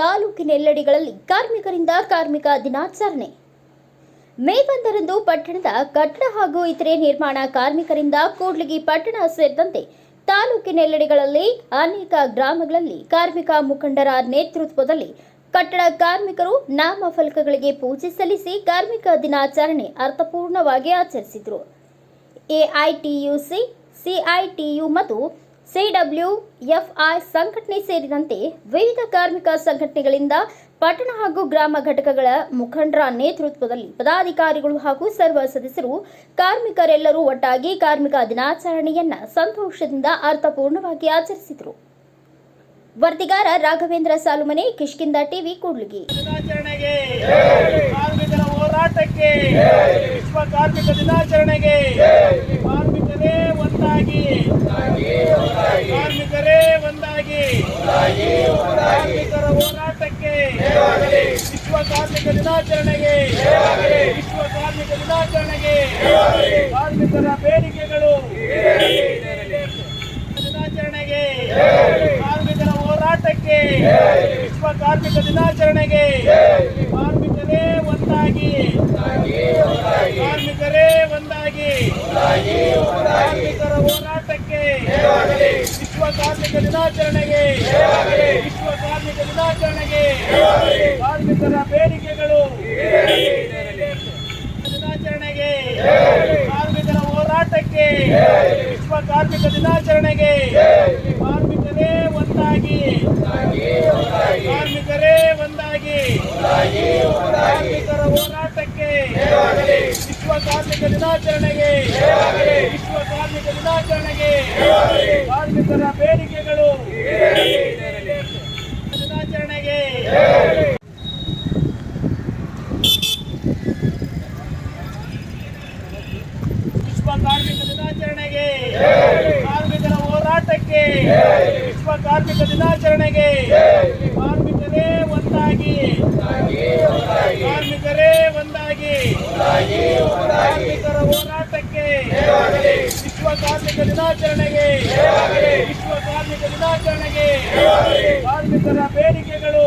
ತಾಲೂಕಿನೆಲ್ಲೆಡೆಗಳಲ್ಲಿ ಕಾರ್ಮಿಕರಿಂದ ಕಾರ್ಮಿಕ ದಿನಾಚರಣೆ. ಮೇ ಒಂದರಂದು ಪಟ್ಟಣದ ಕಟ್ಟಡ ಹಾಗೂ ಇತರೆ ನಿರ್ಮಾಣ ಕಾರ್ಮಿಕರಿಂದ ಕೂಡ್ಲಿಗಿ ಪಟ್ಟಣ ಸೇರಿದಂತೆ ತಾಲೂಕಿನೆಲ್ಲೆಡೆಗಳಲ್ಲಿ ಅನೇಕ ಗ್ರಾಮಗಳಲ್ಲಿ ಕಾರ್ಮಿಕ ಮುಖಂಡರ ನೇತೃತ್ವದಲ್ಲಿ ಕಟ್ಟಡ ಕಾರ್ಮಿಕರು ನಾಮಫಲಕಗಳಿಗೆ ಪೂಜೆ ಸಲ್ಲಿಸಿ ಕಾರ್ಮಿಕ ದಿನಾಚರಣೆ ಅರ್ಥಪೂರ್ಣವಾಗಿ ಆಚರಿಸಿದರು. ಎಐಟಿಯುಸಿ, ಸಿಐಟಿಯು ಮತ್ತು ಸಿಡಬ್ಲ್ಯೂಎಫ್ಐ ಸಂಘಟನೆ ಸೇರಿದಂತೆ ವಿವಿಧ ಕಾರ್ಮಿಕ ಸಂಘಟನೆಗಳಿಂದ ಪಟ್ಟಣ ಹಾಗೂ ಗ್ರಾಮ ಘಟಕಗಳ ಮುಖಂಡರ ನೇತೃತ್ವದಲ್ಲಿ ಪದಾಧಿಕಾರಿಗಳು ಹಾಗೂ ಸರ್ವ ಸದಸ್ಯರು ಕಾರ್ಮಿಕರೆಲ್ಲರೂ ಒಟ್ಟಾಗಿ ಕಾರ್ಮಿಕ ದಿನಾಚರಣೆಯನ್ನ ಸಂತೋಷದಿಂದ ಅರ್ಥಪೂರ್ಣವಾಗಿ ಆಚರಿಸಿದರು. ವರದಿಗಾರ ರಾಘವೇಂದ್ರ ಸಾಲುಮನೆ ಕಿಷ್ಕಿಂದ ಟಿವಿ ಕೂಡ್ಲಿಗಿ. ಕಾರ್ಮಿಕರ ಹೋರಾಟಕ್ಕೆ, ವಿಶ್ವ ಕಾರ್ಮಿಕ ದಿನಾಚರಣೆಗೆ, ಕಾರ್ಮಿಕರೇ ಒಂದಾಗಿ ಕಾರ್ಮಿಕರೇ ಒಂದಾಗಿ, ಕಾರ್ಮಿಕರ ಹೋರಾಟಕ್ಕೆ, ವಿಶ್ವ ಕಾರ್ಮಿಕ ದಿನಾಚರಣೆಗೆ, ವಿಶ್ವ ಕಾರ್ಮಿಕ ದಿನಾಚರಣೆಗೆ, ಕಾರ್ಮಿಕರ ಬೇಡಿಕೆಗಳು ದಿನಾಚರಣೆಗೆ ಕಾರ್ಮಿಕರ ಹೋರಾಟಕ್ಕೆ ವಿಶ್ವ ಕಾರ್ಮಿಕ ದಿನಾಚರಣೆಗೆ ಕಾರ್ಮಿಕರೇ ಒಂದಾಗಿ. ಕಾರ್ಮಿಕರೇ ಒಂದಾಗಿ. ಕಾರ್ಮಿಕರ ಹೋರಾಟಕ್ಕೆ ವಿಶ್ವ ಕಾರ್ಮಿಕ ದಿನಾಚರಣೆಗೆ ವಿಶ್ವ ಕಾರ್ಮಿಕ ದಿನಾಚರಣೆಗೆ ಕಾರ್ಮಿಕರ ಬೇಡಿಕೆಗಳು ದಿನಾಚರಣೆಗೆ ಕಾರ್ಮಿಕರ ಹೋರಾಟಕ್ಕೆ ವಿಶ್ವ ಕಾರ್ಮಿಕ ದಿನಾಚರಣೆಗೆ ಕಾರ್ಮಿಕರೇ ಒಂದಾಗಿ ಕಾರ್ಮಿಕರೇ ಕಾರ್ಮಿಕರ ಹೋರಾಟಕ್ಕೆ ವಿಶ್ವ ಕಾರ್ಮಿಕ ದಿನಾಚರಣೆಗೆ ವಿಶ್ವ ಕಾರ್ಮಿಕ ದಿನಾಚರಣೆಗೆ ಕಾರ್ಮಿಕರ ಬೇಡಿಕೆಗಳು ದಿನಾಚರಣೆಗೆ ವಿಶ್ವ ಕಾರ್ಮಿಕ ದಿನಾಚರಣೆಗೆ ಕಾರ್ಮಿಕರ ಹೋರಾಟಕ್ಕೆ ವಿಶ್ವ ಕಾರ್ಮಿಕ ದಿನಾಚರಣೆಗೆ ಕಾರ್ಮಿಕರೇ ಒಂದಾಗಿ ಕಾರ್ಮಿಕರೇ ಒಂದಾಗಿ ಕಾರ್ಮಿಕರ ಹೋರಾಟಕ್ಕೆ ವಿಶ್ವ ಕಾರ್ಮಿಕ ದಿನಾಚರಣೆಗೆ ವಿಶ್ವ ಕಾರ್ಮಿಕ ದಿನಾಚರಣೆಗೆ ಕಾರ್ಮಿಕರ ಬೇಡಿಕೆಗಳು